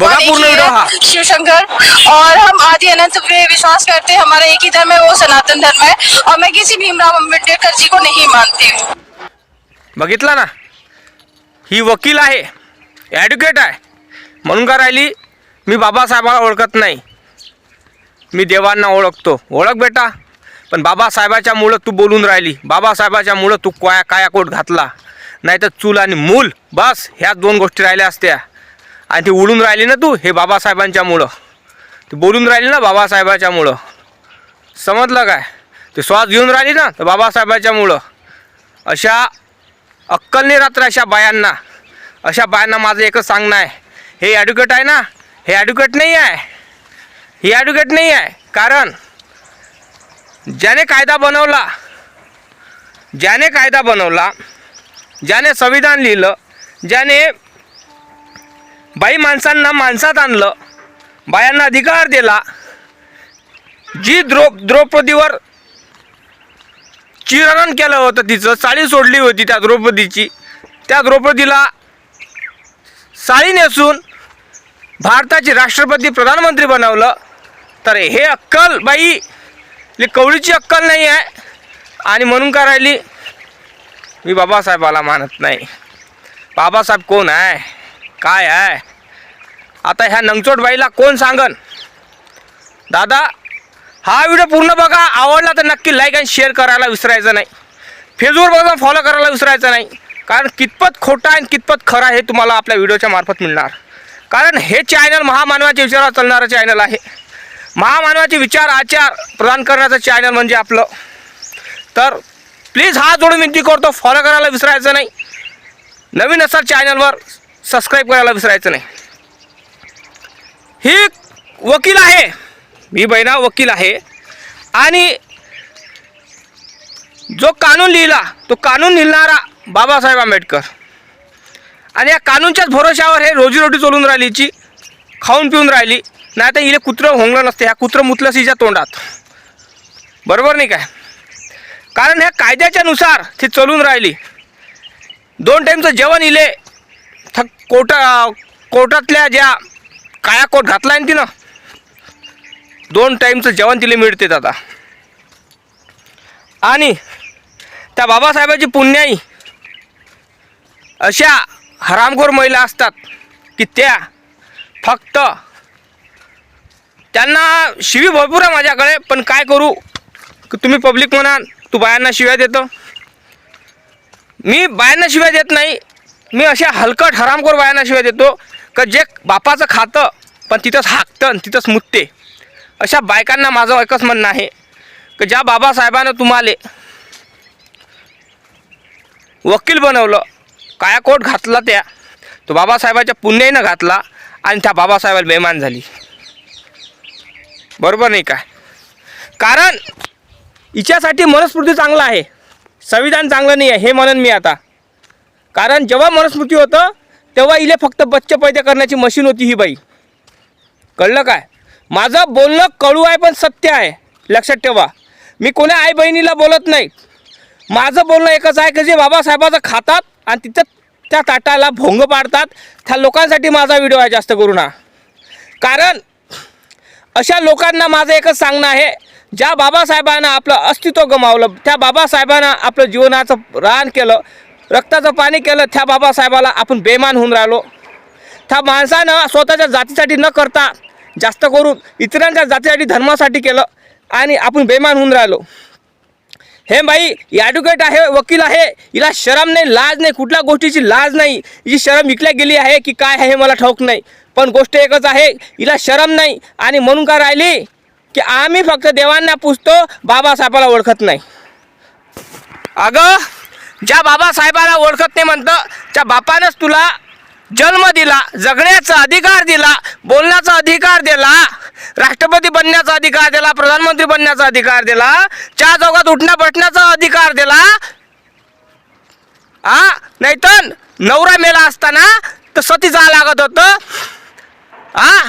पूर्ण हा शिव शंकर और हम आदि अनंत पे विश्वास करते हैं हमारा एक ही धर्म है वो सनातन धर्म है। और मैं किसी भीमराव अम्बेडकर जी को नहीं मानती हूँ। बघितला ना? ही वकील आहे ॲडव्होकेट आहे. म्हणून का राहिली? मी बाबासाहेबाला ओळखत नाही. मी देवांना ओळखतो. ओळख बेटा. पण बाबासाहेबाच्या मुळं तू बोलून राहिली. बाबासाहेबाच्या मुळं तू काया कायाकोट घातला. नाही तर चूल आणि मूल बस ह्याच दोन गोष्टी राहिल्या असत्या. आणि ती उडून राहिली ना तू हे बाबासाहेबांच्यामुळं ते बोलून राहिली ना बाबासाहेबाच्यामुळं समजलं काय? ते श्वास घेऊन राहिली ना तर बाबासाहेबाच्यामुळं अशा अक्कल रात्र अशा बायांना. अशा बायांना माझं एकच सांगणं आहे. हे ॲडव्होकेट आहे ना हे ॲडव्होकेट नाही आहे. हे ॲडव्होकेट नाही आहे. कारण ज्याने कायदा बनवला ज्याने कायदा बनवला ज्याने संविधान लिहिलं ज्याने बाई माणसांना माणसात आणलं. बायांना अधिकार दिला. जी द्रौ द्रौपदीवर चिरण केलं होतं तिचं साडी सोडली होती त्या द्रौपदीची. त्या द्रौपदीला साडी नेसून भारताची राष्ट्रपती प्रधानमंत्री बनवलं. तर हे अक्कल बाई ही कवळीची अक्कल नाही आहे. आणि म्हणून काय राहिली? मी बाबासाहेबाला मानत नाही. बाबासाहेब कोण आहे? काय आहे? आता ह्या नंगचोट बाईला कोण सांगन? दादा हा व्हिडिओ पूर्ण बघा. आवडला तर नक्की लाईक आणि शेअर करायला विसरायचं नाही. फेसबुकवर बघा फॉलो करायला विसरायचं नाही. कारण कितपत खोटा आणि कितपत खरा हे तुम्हाला आपल्या व्हिडिओच्या मार्फत मिळणार. कारण हे चॅनल महामानवाच्या विचारावर चालणारं चॅनल आहे. महामानवाचे विचार आचार प्रदान करण्याचं चॅनल म्हणजे आपलं. तर प्लीज हा जोडून विनंती करतो फॉलो करायला विसरायचं नाही. नवीन असाल चॅनलवर सबस्क्राईब करायला विसरायचं नाही. ही वकील आहे. मी बहिणा वकील आहे. आणि जो कानून लिहिला तो कानून लिहिणारा बाबासाहेब आंबेडकर. आणि या कानूनच्याच भरोशावर हे रोजीरोटी चलून राहिलीची खाऊन पिऊन राहिली. नाही तर इले कुत्रं होंगलं नसते ह्या कुत्रं मुतलं हिच्या तोंडात. बरोबर नाही काय? कारण ह्या कायद्याच्या नुसार ती चलून राहिली. दोन टाईमचं जेवण इले थक कोर्टा कोटातल्या ज्या काया कोट घातला आहे ना तिनं दोन टाईमचं जेवण तिला मिळते दादा. आणि त्या बाबासाहेबाची पुण्याई अशा हरामखोर महिला असतात की त्या फक्त त्यांना शिवी भरपूर आहे माझ्याकडे पण काय करू? की तुम्ही पब्लिक म्हणाल तू बायांना शिव्या देतो. मी बायांना शिव्या देत नाही मी अशा हलकट हरामखोर बायांना देतो का जे बापाचं खातं पण तिथंच हाकतं आणि तिथंच मुतते. अशा बायकांना माझं एकच म्हणणं आहे की ज्या बाबासाहेबानं तुम्हाला वकील बनवलं काया कोट घातला त्या तो बाबासाहेबाच्या पुण्याईनं घातला आणि त्या बाबासाहेबाला बेमान झाली. बरोबर नाही काय कारण हिच्यासाठी मनस्फूर्ती चांगलं आहे. संविधान चांगलं नाही आहे हे म्हणन मी आता. कारण जेव्हा मनुस्मृती होतं तेव्हा इले फक्त बच्चे पैदा करण्याची मशीन होती ही बाई. कळलं काय? माझं बोलणं कळू आहे पण सत्य आहे. लक्षात ठेवा. मी कोण्या आई बहिणीला बोलत नाही. माझं बोलणं एकच आहे की जे बाबासाहेबाचं खातात आणि तिथं त्या ताटाला भोंग पाडतात त्या लोकांसाठी माझा व्हिडिओ आहे जास्त करून हा कारण अशा लोकांना माझं एकच सांगणं आहे ज्या बाबासाहेबांना आपलं अस्तित्व गमावलं त्या बाबासाहेबांना आपलं जीवनाचं रान केलं रक्ताचं पाणी केलं त्या बाबासाहेबाला आपण बेमान होऊन राहिलो. त्या माणसानं स्वतःच्या जातीसाठी न करता जास्त करून इतरांच्या जातीसाठी धर्मासाठी केलं आणि आपण बेमान होऊन राहिलो. हे बाई ॲडव्होकेट आहे वकील आहे हिला शरम नाही लाज नाही कुठल्या गोष्टीची लाज नाही. हिची शरम विकल्या गेली आहे की काय आहे हे मला ठाऊक नाही. पण गोष्ट एकच आहे हिला शरम नाही आणि म्हणून का राहिली? की आम्ही फक्त देवांना पुजतो बाबासाहेबाला ओळखत नाही. अगं ज्या बाबासाहेबाला ओळखत नाही म्हणतं त्या बापानंच तुला जन्म दिला जगण्याचा अधिकार दिला बोलण्याचा अधिकार दिला राष्ट्रपती बनण्याचा अधिकार दिला प्रधानमंत्री बनण्याचा अधिकार दिला चार चौकात उठण्या बसण्याचा अधिकार दिला. हा नाहीतर नवरा मेला असताना तर सती जा लागत होतं. आ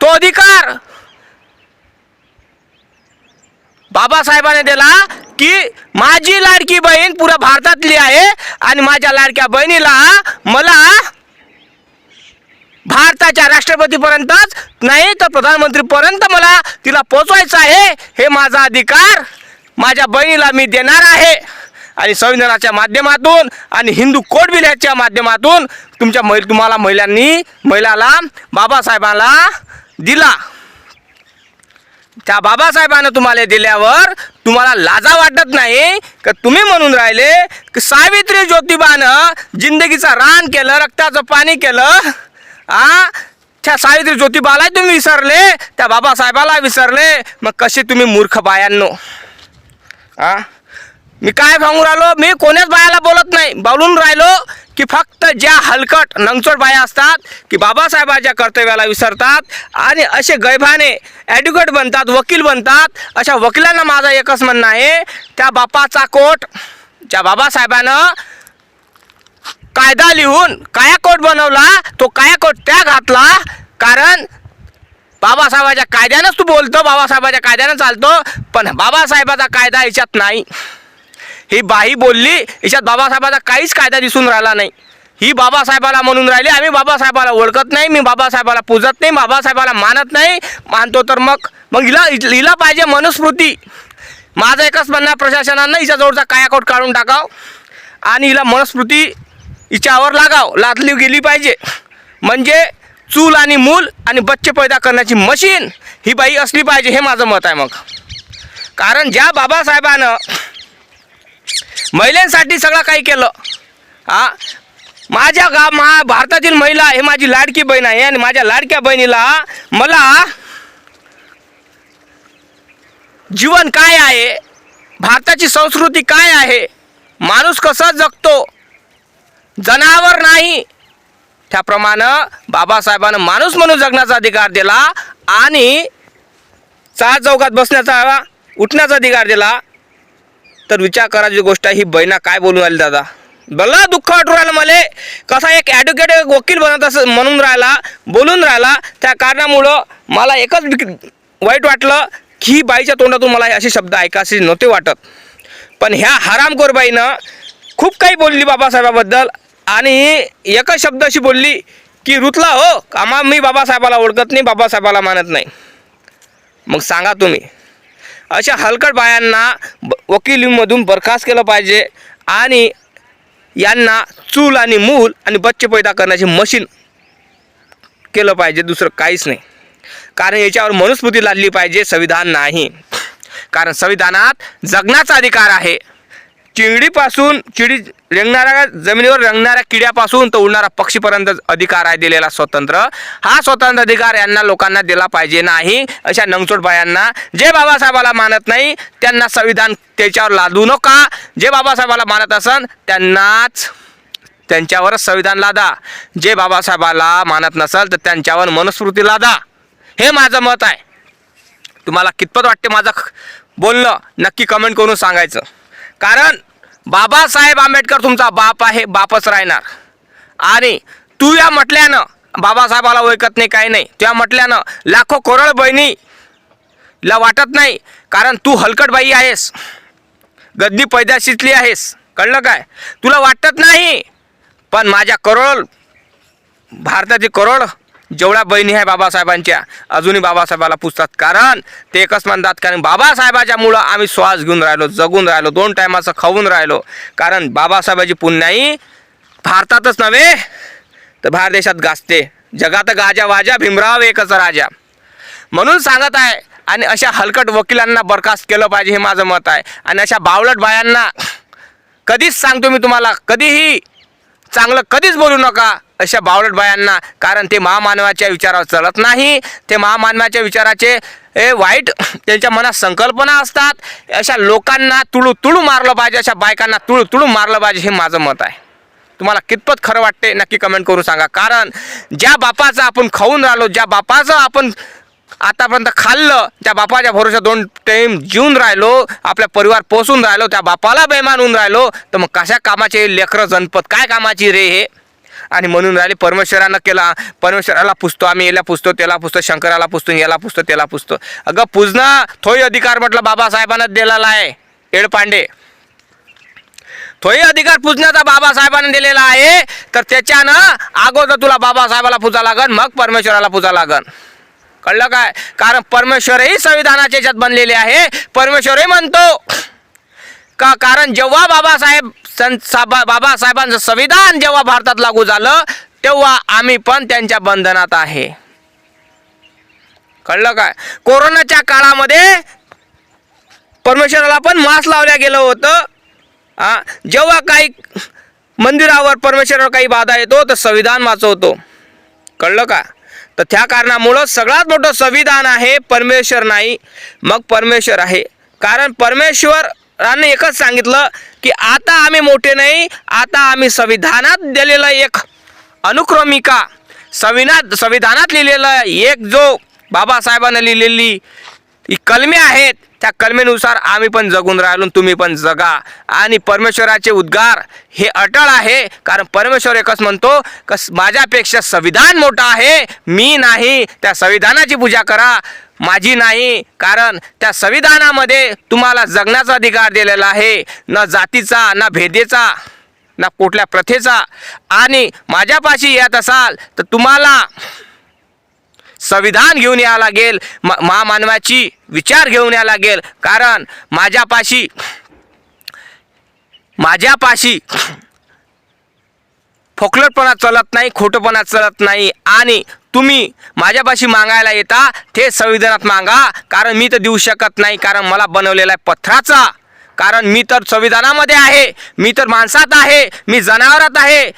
तो अधिकार बाबासाहेबाने दिला की माझी लाडकी बहीण पुऱ्या भारतातली आहे आणि माझ्या लाडक्या बहिणीला मला भारताच्या राष्ट्रपतीपर्यंतच नाही तर प्रधानमंत्रीपर्यंत मला तिला पोचवायचं आहे. हे माझा अधिकार. माझ्या बहिणीला मी देणार आहे. आणि संविधानाच्या माध्यमातून आणि हिंदू कोड बिलाच्या माध्यमातून तुमच्या मै तुम्हाला महिलांनी महिलाला बाबासाहेबांना दिला. त्या बाबासाहेबानं तुम्हाला दिल्यावर तुम्हाला लाजा वाटत नाही का तुम्ही म्हणून राहिले की सावित्री ज्योतिबानं जिंदगीचं रान केलं रक्ताचं पाणी केलं आ? त्या सावित्री ज्योतिबाला तुम्ही विसरले त्या बाबासाहेबाला विसरले मग कसे तुम्ही मूर्ख बायांनो? आ? मी काय सांगू राहिलो? मी कोण्याच बायाला बोलत नाही. बोलून राहिलो की फक्त ज्या हलकट नंगचोट बाया असतात की बाबासाहेबाच्या कर्तव्याला विसरतात आणि असे गैभाने ॲडव्होकेट बनतात वकील बनतात. अशा वकिलांना माझं एकच म्हणणं आहे त्या बापाचा कोट ज्या बाबासाहेबानं कायदा लिहून काया कोट बनवला तो काया कोट त्या घातला. कारण बाबासाहेबाच्या कायद्यानंच तू बोलतो बाबासाहेबाच्या कायद्यानं चालतो पण बाबासाहेबाचा कायदा याच्यात नाही. ही बाई बोलली याच्यात बाबासाहेबाचा काहीच कायदा दिसून राहिला नाही. ही बाबासाहेबाला म्हणून राहिली आम्ही बाबासाहेबाला ओळखत नाही मी बाबासाहेबाला पूजत नाही बाबासाहेबाला मानत नाही. मानतो तर मग. मग हिला हिला पाहिजे मनुस्मृती. माझं एकच म्हणणं प्रशासनानं हिच्याजवळचा कायाकोट काढून टाकाव आणि हिला मनुस्मृती हिच्यावर लागाव. लादली गेली पाहिजे. म्हणजे चूल आणि मूल आणि बच्चे पैदा करण्याची मशीन ही बाई असली पाहिजे हे माझं मत आहे मग. कारण ज्या बाबासाहेबानं महिलांसाठी सगळं काही केलं. हा माझ्या गा मा भारतातील महिला हे माझी लाडकी बहीण आहे आणि माझ्या लाडक्या बहिणीला मला जीवन काय आहे? भारताची संस्कृती काय आहे? माणूस कसा जगतो? जनावर नाही. त्याप्रमाणे बाबासाहेबानं माणूस म्हणून जगण्याचा अधिकार दिला आणि चार चौकात बसण्याचा उठण्याचा अधिकार दिला. तर विचार करायची गोष्ट आहे ही बहिणा काय बोलून राहिली दादा? भला दुःख वाटून राहिलं मला. कसा एक ॲडव्होकेट वकील बनत असं म्हणून राहिला बोलून राहिला त्या कारणामुळं मला एकच विक- वाईट वाटलं की ही बाईच्या तोंडातून मला हे असे शब्द ऐकायचे नव्हते वाटत. पण ह्या हरामखोर बाईनं खूप काही बोलली बाबासाहेबाबद्दल आणि एकच शब्द अशी बोलली की रुतला हो आम्हा मी बाबासाहेबाला ओळखत नाही बाबासाहेबाला मानत नाही. मग सांगा तुम्ही. अशा हलकट बायांना ब वकिलीमधून बरखास्त केलं पाहिजे आणि यांना चूल आणि मूल आणि बच्चे पैदा करण्याची मशीन केलं पाहिजे दुसरं काहीच नाही. कारण याच्यावर मनुस्मृती लादली पाहिजे संविधान नाही. कारण संविधानात जगण्याचा अधिकार आहे. चिडीपासून चिडी रेंगणाऱ्या जमिनीवर रंगणाऱ्या किड्यापासून तर उडणारा पक्षीपर्यंत अधिकार आहे दिलेला स्वतंत्र. हा स्वतंत्र अधिकार यांना लोकांना दिला पाहिजे नाही अशा नंगचोटबायांना जे बाबासाहेबाला मानत नाही त्यांना संविधान त्याच्यावर लादू नका. जे बाबासाहेबाला मानत असन त्यांनाच त्यांच्यावरच संविधान लादा. जे बाबासाहेबाला मानत नसेल तर त्यांच्यावर मनुस्मृती लादा. हे माझं मत आहे. तुम्हाला कितपत वाटते माझं बोललं बोलणं? नक्की कमेंट करून सांगायचं. कारण बाबासाहेब आंबेडकर तुमचा बाप आहे बापच राहणार. आणि तू या म्हटल्यानं बाबासाहेबाला ओळखत नाही काही नाही. त्या म्हटल्यानं लाखो कोरळ बहिणीला वाटत नाही कारण तू हलकट बाई आहेस. गद्दी पैदाशीतली आहेस. कळलं काय? तुला वाटत नाही पण माझ्या करोड भारताची करोड जेवढ्या बहिणी आहे बाबासाहेबांच्या अजूनही बाबासाहेबाला पुजतात कारण ते एकच म्हणतात कारण बाबासाहेबाच्या मुळं आम्ही श्वास घेऊन राहिलो जगून राहिलो दोन टायमाचं खाऊन राहिलो. कारण बाबासाहेबाची पुण्याई भारतातच नव्हे तर बाहेर देशात गाजते. जगात गाजा वाजा भीमराव एकच राजा. म्हणून सांगत आहे आणि अशा हलकट वकिलांना बरखास्त केलं पाहिजे हे माझं मत आहे. आणि अशा बावलट बायांना कधीच सांगतो मी तुम्हाला कधीही चांगलं कधीच बोलू नका. अशा बावलट बायांना कारण ते महामानवाच्या विचारावर चालत नाही. ते महामानवाच्या विचाराचे ए वाईट त्यांच्या मनात संकल्पना असतात. अशा लोकांना तुळू तुळू मारलं पाहिजे अशा बायकांना तुळू तुळू मारलं पाहिजे हे माझं मत आहे. तुम्हाला कितपत खरं वाटते नक्की कमेंट करून सांगा. कारण ज्या बापाचं आपण खाऊन राहिलो ज्या बापाचं आपण आतापर्यंत खाल्लं त्या बापाच्या भरोशा दोन टाईम जीवन राहिलो आपल्या परिवार पोसून राहिलो त्या बापाला बेमान होऊन राहिलो तर मग कशा कामाचे लेकरं जनपद काय कामाची रे हे? आणि म्हणून राहिले परमेश्वरानं केला. परमेश्वराला पुजतो आम्ही याला पुजतो त्याला पुजतो शंकराला पुजतो याला पुजतो त्याला पुजतो अगं पुजणं थोही अधिकार म्हटलं बाबासाहेबांनाच दिलेला आहे. एडपांडे तोही अधिकार पूजण्याचा बाबासाहेबांनी दिलेला आहे. तर त्याच्यानं अगोदर तुला बाबासाहेबाला पूजा लागन मग परमेश्वराला पूजा लागन. कळलं काय? कारण परमेश्वरही संविधानाच्या याच्यात बनलेले आहे. परमेश्वरही म्हणतो. का? कारण जेव्हा बाबासाहेब सं साबा बाबासाहेबांचं संविधान जेव्हा भारतात लागू झालं तेव्हा आम्ही पण त्यांच्या बंधनात आहे. कळलं काय कोरोनाच्या काळामध्ये परमेश्वराला पण मास्क लावल्या गेलं होतं. हा जेव्हा काही मंदिरावर परमेश्वरावर काही बाधा येतो तर संविधान वाचवतो. कळलं का? तर त्या कारणामुळं सगळ्यात मोठं संविधान आहे परमेश्वर नाही मग परमेश्वर आहे. कारण परमेश्वर राणे एकच सांगितलं की आता आम्ही मोठे नाही आता आम्ही संविधानात दिलेलं एक अनुक्रमिका. संविधान संविधानात लिहिलेलं एक जो बाबासाहेबांना लिहिलेली ही कलमे आहेत त्या कलमेनुसार आम्ही पण जगून राहिलो तुम्ही पण जगा. आणि परमेश्वराचे उद्गार हे अटळ आहे. कारण परमेश्वर एकच म्हणतो कस माझ्यापेक्षा संविधान मोठं आहे मी नाही. त्या संविधानाची पूजा करा माझी नाही. कारण त्या संविधानामध्ये तुम्हाला जगण्याचा अधिकार दिलेला आहे. न जातीचा ना भेदेचा ना कुठल्या प्रथेचा. आणि माझ्यापाशी येत असाल तर तुम्हाला संविधान घेऊन यावं लागेल म महामानवाची विचार घेऊन यावं लागेल. कारण माझ्यापाशी माझ्यापाशी फोकलटपणा चलत नाही खोटंपणा चलत नाही. आणि तुम्ही माझ्यापाशी मागायला येता ते संविधानात मागा. कारण मी तर देऊ शकत नाही कारण मला बनवलेला आहे पथराचा. कारण मी तर संविधानामध्ये आहे मी तर माणसात आहे मी जनावरात आहे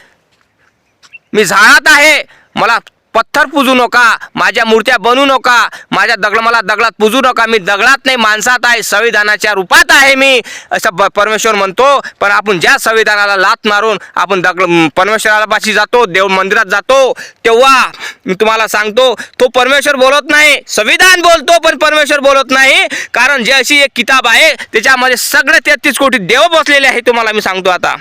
मी झाडात आहे. मला पत्थर पूजू नका माझ्या मूर्त्या बनवू नका माझ्या दगड मला दगडात पूजू नका. मी दगडात नाही माणसात आहे संविधानाच्या रूपात आहे मी. असं परमेश्वर म्हणतो पण आपण ज्या संविधानाला लात मारून आपण दगड परमेश्वराला पाशी जातो देव मंदिरात जातो तेव्हा मी तुम्हाला सांगतो तो परमेश्वर बोलत नाही संविधान बोलतो पण परमेश्वर बोलत नाही. कारण जी अशी एक किताब आहे त्याच्यामध्ये सगळे तेहतीस कोटी देव बसलेले आहे तुम्हाला मी सांगतो आता.